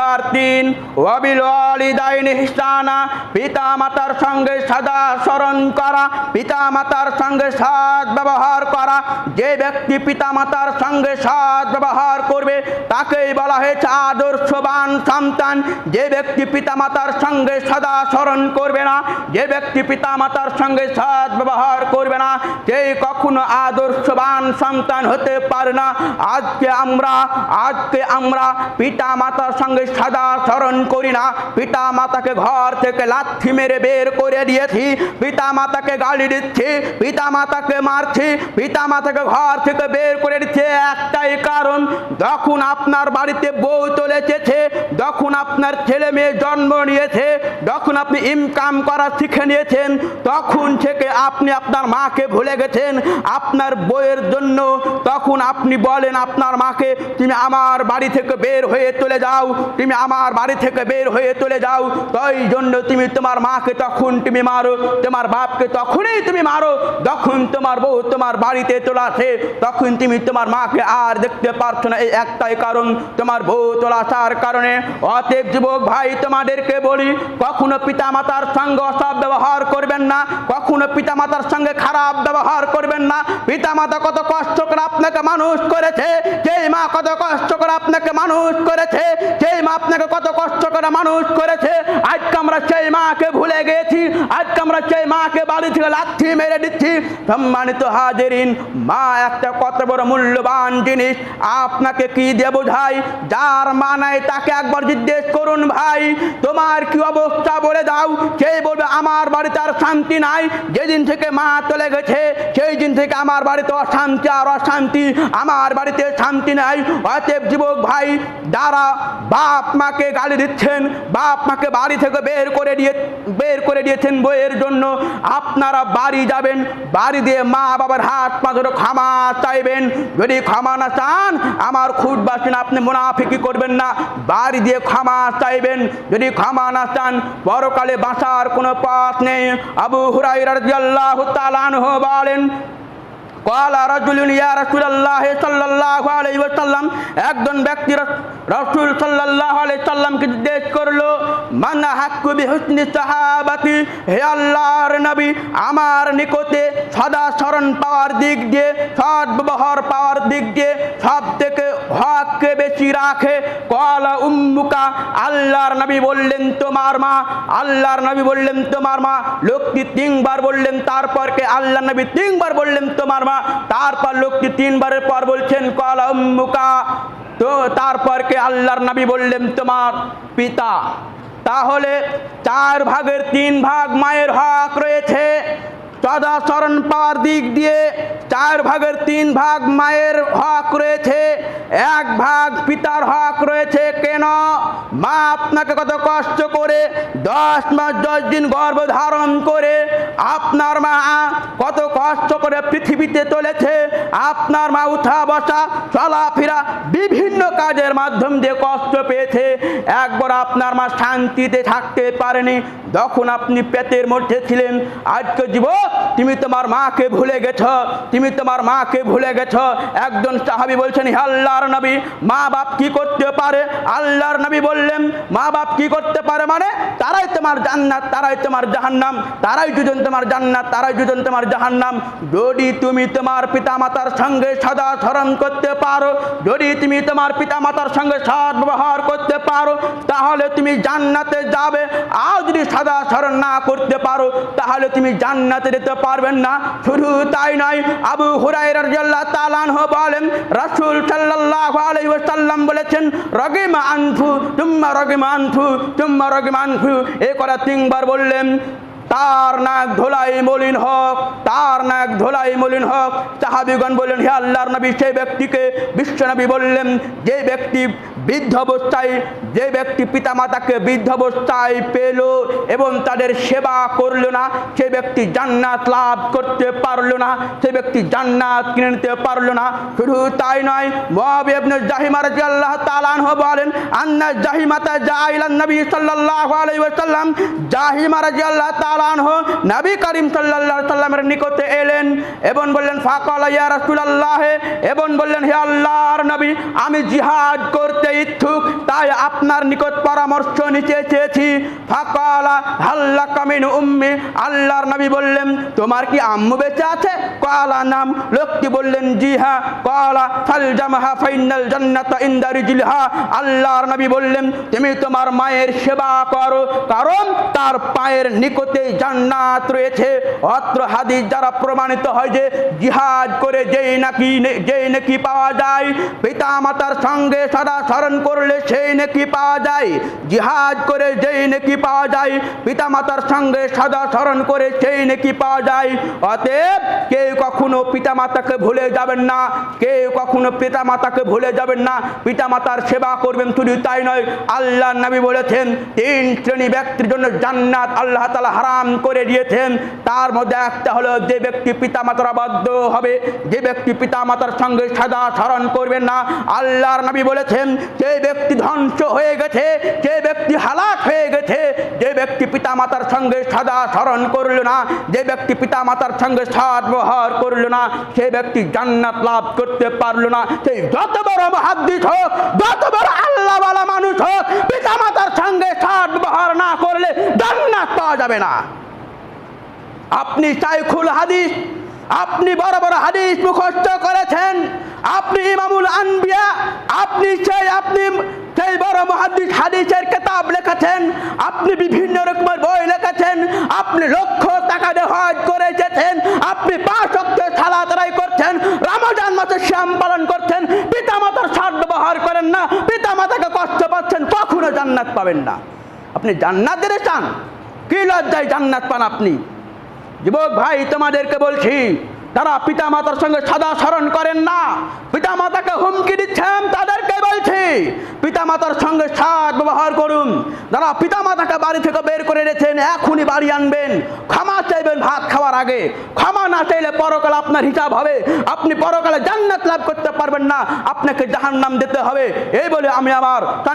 Number তিন ওয়াবিল ওয়ালিদাইন হিসানা পিতা মাতার সঙ্গে সদা স্মরণ করা পিতা মাতার সঙ্গে সৎ ব্যবহার করা। যে ব্যক্তি পিতা মাতার সঙ্গে সৎ ব্যবহার করবে, তাকেই বলা হয়েছে আদর্শবান সন্তান। যে ব্যক্তি পিতা মাতার সঙ্গে সদা স্মরণ করবে না, যে ব্যক্তি পিতা মাতার সঙ্গে সৎ ব্যবহার করবে না সেই কখনো আদর্শবান সন্তান হতে পারে না। আজকে আমরা আজকে আমরা পিতা মাতার সঙ্গে সদা স্মরণ করি না। পিতা মাতাকে ঘর থেকে লাথি মেরে বের করে দিয়েছি। পিতা মাতাকে গালি দিচ্ছি, পিতা মাতাকে মারছি, পিতা মাতাকে ঘর থেকে বের করে দিচ্ছে। একটাই কারণ, যখন আপনার বাড়িতে বউ চলে এসেছে যখন আপনার ছেলে মেয়ে জন্ম নিয়েছে, যখন আপনি ইনকাম করা শিখে নিয়েছেন, তখন থেকে আপনি আপনার মাকে ভুলে গেছেন, আপনার বইয়ের জন্য তখন আপনি বলেন, আপনার মাকে তুমি আমার বাড়ি থেকে বের হয়ে চলে যাও, তুমি আমার বাড়ি থেকে বের হয়ে চলে যাও, তাই জন্য তুমি তোমার মাকে তখন তুমি মারো, তোমার বাপকে তখনই তুমি মারো, যখন তোমার তোমার বাড়িতে চলে আসে তখন তুমি তোমার মাকে আর দেখতে পারছ না। এই একটাই কারণ, তোমার বউ চলে আসার কারণে। অতএব যুবক ভাই, তোমাদেরকে বলি, কখনো পিতা মাতার সঙ্গে অসব ব্যবহার করবেন না, কখনো পিতা মাতার সঙ্গে খারাপ ব্যবহার করবেন না। পিতা মাতা কত কষ্ট করে আপনাকে মানুষ করেছে, যেই মা কত কষ্ট করে আপনাকে মানুষ করেছে, যেই মা আপনাকে কত কষ্ট করে মানুষ করেছে। আজকে আমরা সেই মাকে ভুলে গেছি, আজকে আমরা সেই মাকে বাড়ি থেকে লাথি মেরে দিচ্ছি। সম্মানিত হাজিরিন, মা, একটা কত বড় মূল্যবান জিনিস। আপনাকে কি দিয়ে বোঝাই? যার মা তাকে একবার জিজ্ঞেস করুন ভাই, তোমার কি অবস্থা বলে দাও। সেই বলবে আমার বাড়িতে আর শান্তি নাই। যেদিন থেকে মা চলে গেছে সেই দিন থেকে আমার বাড়িতে অশান্তি আর অশান্তি। আমার বাড়িতে শান্তি নাই। অতএব যুবক ভাই, যারা বাপ মাকে গালি দিচ্ছেন, বাপ মাকে বাড়ি থেকে বের করে দিয়ে, বের করে দিয়েছেন বইয়ের জন্য, আপনারা বাড়ি যাবেন। বাড়ি দিয়ে মা বাবার হাত পা ধরে ক্ষমা চাইবেন। যদি ক্ষমা না চান, আমার খুদ বাসেন আপনি মুনাফিকি করবেন না। বাড়ি দিয়ে ক্ষমা চাইবেন। যদি ক্ষমা না চান, পরকালে বাঁচার কোনো পাক নেই। আবু হুরাই রাজিয়াল্লাহ তালানহ বলেন কলা রজুলুন ইয়া রসুল্লাহ সাল্লাহ আলাই সাল্লাম একজন ব্যক্তি রসুল সাল্লাহ আলাই সাল্লামকে জিজ্ঞেস করল মান হাক্কু বিহুসনি সাহাবাতি, হে আল্লাহর নবী, আমার নিকটে সদা স্মরণ পাওয়ার দিক দিয়ে ব্যবহার পাওয়ার দিক দিয়ে সব থেকে হককে বেশি রাখে। কলা উম্মুকা, আল্লাহর নবী বললেন, তোমার মা। আল্লাহর নবী বললেন, তোমার মা। লোকটি তিনবার বললেন তারপরকে আল্লাহ নবী তিনবার বললেন, তোমার মা। তারপর লোকটি তিনবারের পর বলছেন কলা উম্মুকা। তো তারপরকে আল্লাহর নবী বললেন, তোমার পিতা। তাহলে চার ভাগের তিন ভাগ মায়ের হক রয়েছে। স্মরণ পাওয়ার দিক দিয়ে চার ভাগের তিন ভাগ মায়ের হক রয়েছে। এক ভাগ পিতার হক রয়েছে। কেন? মা আপনাকে কত কষ্ট করে, দশ মাস দশ দিন গর্ভ ধারণ করে, আপনার মা কত কষ্ট করে পৃথিবীতে চলেছে। আপনার মা উঠা বসা, চলাফেরা বিভিন্ন কাজের মাধ্যম দিয়ে কষ্ট পেয়েছে। একবার আপনার মা শান্তিতে থাকতে পারেনি। যখন আপনি পেটের মধ্যে ছিলেন, আজকে যুবক, তুমি তোমার মাকে ভুলে গেছ, তুমি তোমার মাকে ভুলে গেছ। একজন সাহাবি বলছেন, হে আল্লাহর নবী মা বাপ কি করতে পারে? আল্লাহর নবী বললেন মা বাপ কি করতে পারে মানে তারাই তোমার জান্নাত, তারাই তোমার জাহান্নাম, তারাই দুজন তোমার জান্নাত, তারাই দুজন তোমার জাহান্নাম। যদি তুমি তোমার পিতা মাতার সঙ্গে সদা স্মরণ করতে পারো। যদি তুমি তোমার পিতা মাতার সঙ্গে সৎ ব্যবহার করতে পারো, তাহলে তুমি জান্নাতে যাবে। আর যদি সদা স্মরণ না করতে পারো, তাহলে তুমি জান্নাতে যেতে পারবেন না। শুধু তাই নয়, আবু হুরাই রাজিয়াল্লাহ তালানহ বলেন, রাসূল সাল্লাল্লাহু আলাইহি বলেছেন, রগিমা আনফু, তুম্মা রগিমা আনফু, তুম্মা রগিমা আনফু। এ কথা তিনবার বললেন। তার নাক ধোলাই মলিন হক, তার নাক ধোলাই মলিন হক। সাহাবিগণ বললেন, হে আল্লাহর নবী, সেই ব্যক্তিকে বিশ্বনবী বললেন, যে ব্যক্তি বৃদ্ধ অবস্থায় যে ব্যক্তি পিতামাতাকে বৃদ্ধ অবস্থায় পেল এবং তাদের সেবা করল না, সে ব্যক্তি জান্নাত লাভ করতে পারল না, সে ব্যক্তি জান্নাত কিনে নিতে পারল না। শুধু তাই নয় মহাবিবনে জাহিমা রাজি আল্লাহ তালানহ বলেন, আন্না জাহিমাতা জাইলান নবী সাল্লাল্লাহু আলাইহি ওয়াসাল্লাম। জাহিমা রাজি আল্লাহ তালানহ নবী করিম সাল্লাল্লাহু সাল্লামের নিকটে এলেন এবং বললেন, ফাকাল ইয়া রাসূলুল্লাহ। এবং বললেন, হে আল্লাহর নবী, আমি জিহাদ করতে পেতে ইচ্ছুক তাই আপনার নিকট পরামর্শ নিতে চেয়েছি। হাল্লা কামিন উম্মি। আল্লাহর নবী বললেন, তোমার কি আম্মু বেঁচে আছে? কালা, নাম। লোকটি বললেন জি হা কালা, ফাল জামাহা ফাইনাল জান্নাত ইন্দারি জিলহা আল্লাহর নবী বললেন, তুমি তোমার মায়ের সেবা করো, কারণ তার পায়ের নিকটে জান্নাত রয়েছে। অত্র হাদিস দ্বারা প্রমাণিত হয় যে, জিহাদ করে যেই নাকি যেই নাকি পাওয়া যায় পিতা মাতার সঙ্গে সদা স্মরণ করলে সেই নাকি পাওয়া যায়, জিহাদ করে যেই নাকি পাওয়া যায় পিতা মাতার সঙ্গে সদা স্মরণ করে সেই নাকি পাওয়া যায়। অতএব কেউ কখনো পিতা মাতাকে ভুলে যাবেন না, কেউ কখনো পিতা মাতাকে ভুলে যাবেন না পিতা মাতার সেবা করবেন শুধু তাই নয় আল্লাহ নবী বলেছেন, তিন শ্রেণি ব্যক্তির জন্য জান্নাত আল্লাহ তালা হারাম করে দিয়েছেন। তার মধ্যে একটা হলো যে ব্যক্তি পিতা মাতার আবদ্ধ হবে, যে ব্যক্তি পিতা মাতার সঙ্গে সাদা স্মরণ করবেন না, আল্লাহর নবী বলেছেন, যে ব্যক্তি ধ্বংস হয়ে গেছে, যে ব্যক্তি হালাক হয়ে গেছে, যে ব্যক্তি পিতা মাতার সঙ্গে সাদা স্মরণ করল না, যে ব্যক্তি পিতা মাতার সঙ্গে সৎ ব্যবহার করল না, সে ব্যক্তি জান্নাত লাভ করতে পারল না। সেই যত বড় মহাদ্দিস হোক, যত বড় আল্লাহওয়ালা মানুষ হোক পিতা মাতার সঙ্গে সৎ ব্যবহার না করলে জান্নাত পাওয়া যাবে না। আপনি সাইখুল হাদিস আপনি বড় বড় হাদিস মুখস্থ করেছেন। আপনি ইমামুল আনবিয়া, আপনি সেই আপনি সেই বড় মহাদিস হাদিসের কেতাব লিখেছেন। আপনি বিভিন্ন রকমের বই লিখেছেন। আপনি লক্ষ টাকা হজ করে এসেছেন। আপনি পাঁচ সালা তারাই করছেন। রমজান মাসে শ্যাম পালন করছেন। পিতা মাতার সার ব্যবহার করেন না। পিতা মাতাকে কষ্ট পাচ্ছেন, কখনো জান্নাত পাবেন না। আপনি জান্নাত দিতে চান কি লজ্জায় জান্নাত পান আপনি? যুবক ভাই, তোমাদেরকে বলছি তারা পিতা মাতার সঙ্গে সদা স্মরণ করেন না পিতা মাতাকে হুমকি দিচ্ছেন তাদেরকে বলছি পিতা মাতার সঙ্গে সাদ ব্যবহার করুন। যারা পিতা মাতাকে বাড়ি থেকে বের করে এনেছেন, এখনই বাড়ি আনবেন। ক্ষমা চাইবেন ভাত খাওয়ার আগে। ক্ষমা না চাইলে পরকালে আপনার হিসাব হবে। আপনি পরকালে জান্নাত লাভ করতে পারবেন না। আপনাকে জাহান্নাম দিতে হবে। এই বলে আমি আমার